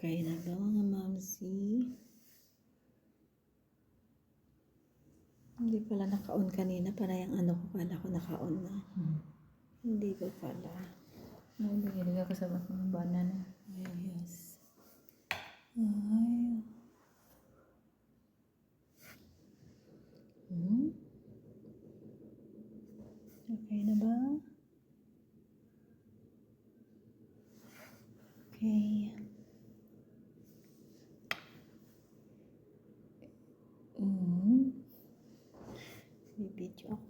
Okay na ba mga mamsi? Hindi pala naka-on kanina para yung ano ko kala ko naka-on na. Hmm. Hindi ko pala. Nagdagdaga ka sa mga banana. Ay, yes. Ay. Hmm? Okay na ba? Okay. Hmm. Bibidyo ako.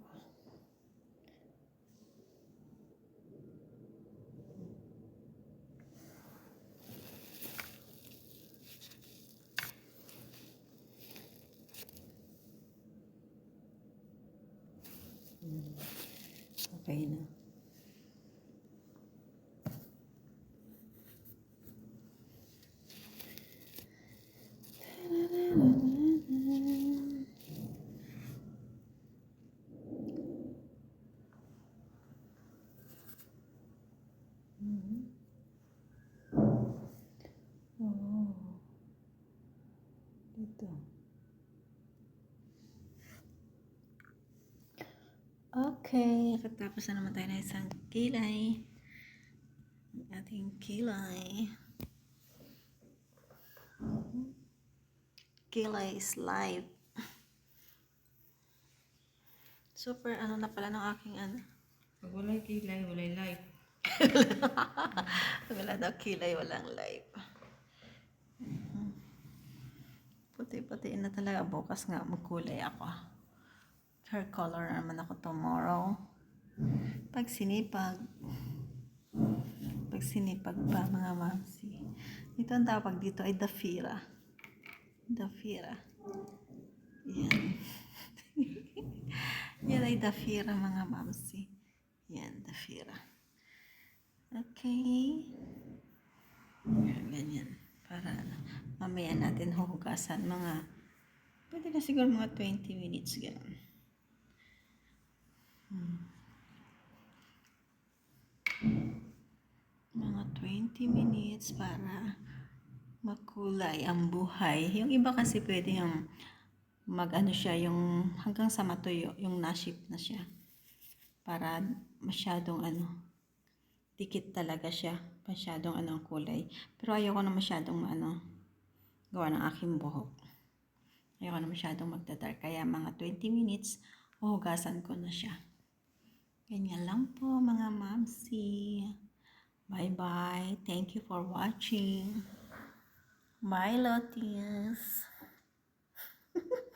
Hmm. Okay na. Mhm. Dito. Okay, katapos na naman tayo ng isang kilay. Ang ating kilay. Kilay is live. Super ano na pala ng aking ano. Pag walay kilay, walay life. Wala daw kilay, walang live. Puti-puti na talaga. Bukas nga magkulay ako. Hair color naman ako tomorrow. Pag sinipag. Pag sinipag pa mga mamsi. Ito ang tawag dito ay Dafira. Dafira. Yan. Yan ay Dafira mga mamsi. Yan, Dafira. Okay. Yan, ganyan. Para ano, mamaya natin huhugasan mga, pwede na siguro mga 20 minutes ganun. Hmm. Mga 20 minutes para makulay ang buhay. Yung iba kasi pwede yung mag ano siya, yung hanggang sa matuyo, yung naship na siya. Para masyadong ano, dikit talaga siya. Masyadong ano ang kulay. Pero ayoko na masyadong ano, gawa ng aking buhok. Ayoko na masyadong magdadar. Kaya mga 20 minutes, uhugasan ko na siya. Ganyan lang po mga mamsi. Bye-bye. Thank you for watching. Bye, Lotus.